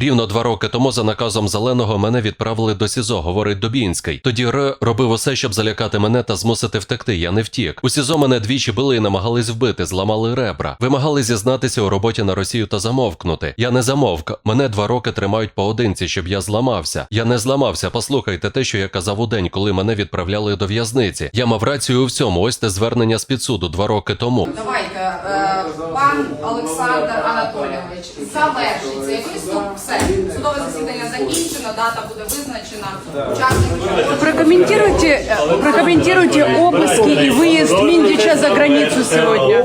Рівно два роки тому за наказом зеленого мене відправили до СІЗО, говорить Дубінський. Тоді Р робив усе, щоб залякати мене та змусити втекти. Я не втік. У СІЗО мене двічі били і намагались вбити, зламали ребра. Вимагали зізнатися у роботі на Росію та замовкнути. Я не замовк. Мене два роки тримають поодинці, щоб я зламався. Я не зламався. Послухайте те, що я казав у день, коли мене відправляли до в'язниці. Я мав рацію у всьому. Ось те звернення з підсуду два роки тому. Давайте, е, пан Олександр Анатолійович, завершиться виступ. Все, судове засідання закінчено, дата буде визначена. Учасники Прокомментируйте, э, прокомментируйте обыски и выезд Миндича за границу сегодня.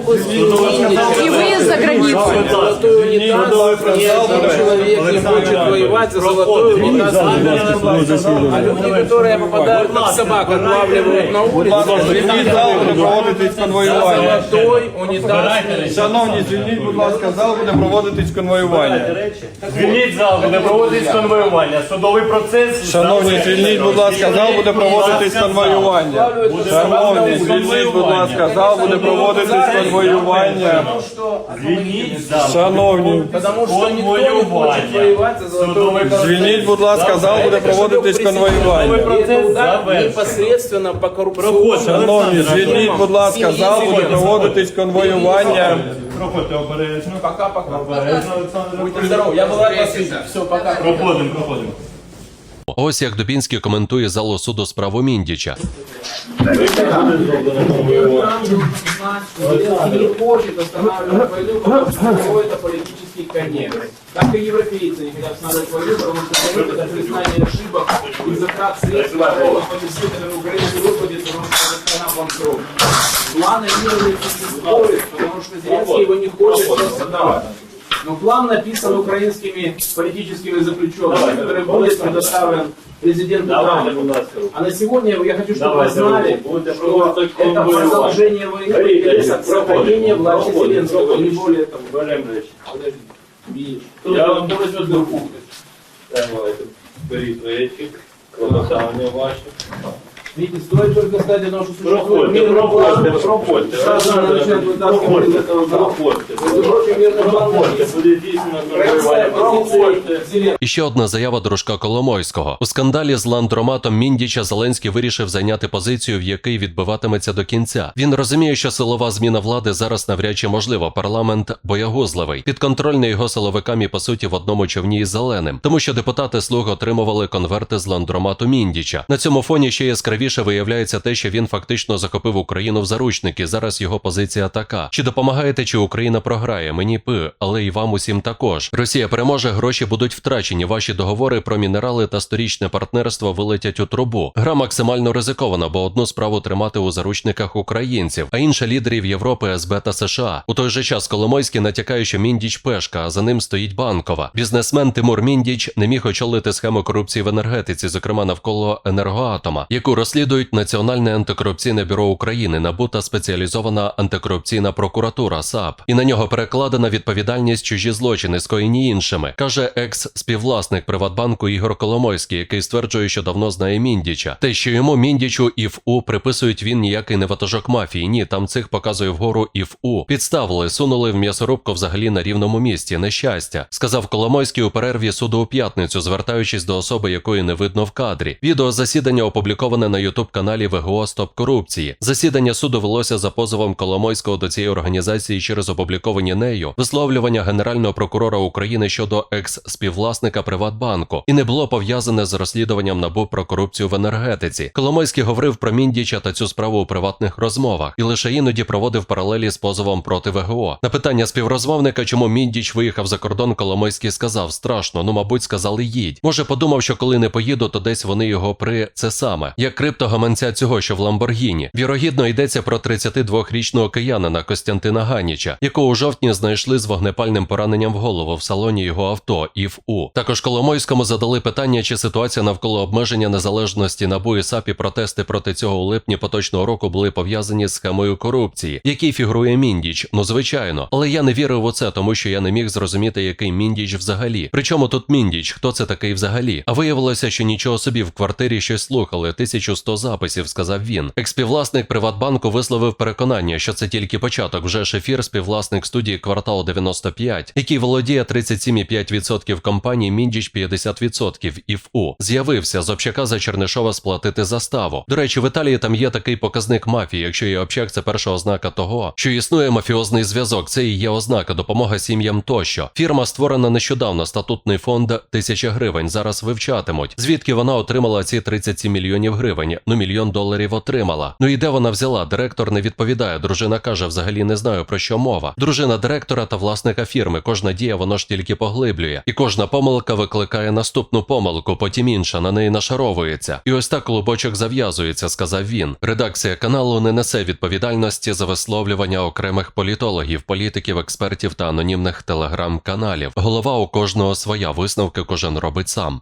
И выезд за границу. Золотой унитаз, человек не хочет воевать за золотой унитаз. А люди, которые попадают как собак, отлавливают на улице, буде проводитись конвоювання. золотой унитаз. Шановні, звільніть, будь ласка, зал буде проводитись конвоювання. Звільніть зал, буде проводитись конвоювання. Судовий процес. Шановні, звільніть, будь ласка, зал буде проводитись конвоювання. Шановні, звільніть, будь ласка, зал буде проводитись конвоювання. Звільніть зал. Шановні, Потому что никто не хочет воевать за золотой унитаз. звільніть, будь ласка, зал буде проводитись конвоювання. И это удар непосредственно по коррупционному. Шановні, звільніть, будь ласка, зал буде проводитись конвоювання. Проходьте обережно. Пока-пока. Обережно, Олександр. Будьте здоровы, я был рад вас видеть. Все, пока. Проходимо, проходимо. Ось як Дубінський коментує залу суду справу Міндіча. не хочет останавливать войну, потому что у него это политический конец. Так и европейцы не хотят останавливать войну, потому что для них это признание ошибок и затрат средств, которые понесли, которые Украина не выплатит, потому что эта страна банкрот. План мира не существует, потому что Зеленский его не хочет просто давать. Но план написан украинскими политическими заключенными, который будет предоставлен президенту Трампу. А на сегодня я хочу, чтобы вы Давайте, знали, будете что проводить это конвоювання. продолжение войны, это сохранение власти Зеленского, не более того. Беремо речі. Подожди. Видишь? Я вам буду сюди Давайте. Беріть речі. Клопотання ваші. Видите, стоит только сказать о том, что существует Проходьте, мирный проходьте, план. проходьте. Сразу надо начинать вытаскивать из этого зала. Проходьте. Между прочим, мирный план Проходьте. написан. Буде дійсно Украинская конвоювання. позиция Проходьте. Зеленского. І ще одна заява дружка Коломойського. У скандалі з ландроматом Міндіча Зеленський вирішив зайняти позицію, в якій відбиватиметься до кінця. Він розуміє, що силова зміна влади зараз навряд чи можлива. Парламент боягузливий, підконтрольний його силовикам і по суті в одному човні із зеленим, тому що депутати слуг отримували конверти з ландромату Міндіча. На цьому фоні ще яскравіше виявляється те, що він фактично захопив Україну в заручники. Зараз його позиція така: чи допомагаєте, чи Україна програє? Мені пи, але й вам усім також. Росія переможе, гроші будуть втрачені. Ваші договори про мінерали та сторічне партнерство вилетять у трубу. Гра максимально ризикована, бо одну справу тримати у заручниках українців, а інша лідерів Європи, СБ та США. У той же час Коломойський натякає, що Міндіч пешка, а за ним стоїть банкова. Бізнесмен Тимур Міндіч не міг очолити схему корупції в енергетиці, зокрема навколо енергоатома, яку розслідують Національне антикорупційне бюро України, НАБУ та спеціалізована антикорупційна прокуратура САП. І на нього перекладена відповідальність чужі злочини, скоєні іншими, каже екс-співвласник Приватбанку Ігор Коломойський, який стверджує, що давно знає Міндіча. Те, що йому Міндічу і ФУ приписують він ніякий не ватажок мафії. Ні, там цих показує вгору і ФУ. Підставили, сунули в м'ясорубку взагалі на рівному місці. Нещастя, сказав Коломойський у перерві суду у п'ятницю, звертаючись до особи, якої не видно в кадрі. Відео засідання опубліковане на ютуб каналі ВГО Стоп корупції. Засідання суду велося за позовом Коломойського до цієї організації через опубліковані нею висловлювання генерального прокурора України щодо екс-співвласника Приватбанку і не було пов'язане з розслідуванням НАБУ про корупцію в енергетиці. Коломойський говорив про Міндіча та цю справу у приватних розмовах і лише іноді проводив паралелі з позовом проти ВГО. На питання співрозмовника, чому Міндіч виїхав за кордон, Коломойський сказав: страшно, ну мабуть, сказали їдь. Може, подумав, що коли не поїду, то десь вони його при це саме, як криптогаманця цього, що в Ламборгіні. Вірогідно йдеться про 32-річного киянина Костянтина Ганіча, якого у жовтні знайшли з вогнепальним пораненням в голову в салоні його авто ІФУ. Також Коломойському задали питання, чи ситуація навколо обмеження незалежності НАБУ і САП і протести проти цього у липні поточного року були пов'язані з схемою корупції, в якій фігурує Міндіч. Ну звичайно, але я не вірив у це, тому що я не міг зрозуміти, який Міндіч взагалі. Причому тут Міндіч, хто це такий взагалі? А виявилося, що нічого собі в квартирі щось слухали. 1100 100 записів, сказав він. Експіввласник Приватбанку висловив переконання, що це тільки початок. Вже шефір, співвласник студії Квартал 95, який володіє 37,5% компанії, Міндіч 50% і ФУ. З'явився з общака за Чернишова сплатити заставу. До речі, в Італії там є такий показник мафії. Якщо є общак, це перша ознака того, що існує мафіозний зв'язок. Це і є ознака допомога сім'ям тощо. Фірма створена нещодавно. Статутний фонд тисяча гривень. Зараз вивчатимуть. Звідки вона отримала ці 37 мільйонів гривень? Ну мільйон доларів отримала. Ну і де вона взяла? Директор не відповідає. Дружина каже, взагалі не знаю про що мова. Дружина директора та власника фірми. Кожна дія воно ж тільки поглиблює, і кожна помилка викликає наступну помилку, потім інша на неї нашаровується. І ось так клубочок зав'язується, сказав він. Редакція каналу не несе відповідальності за висловлювання окремих політологів, політиків, експертів та анонімних телеграм-каналів. Голова у кожного своя висновки кожен робить сам.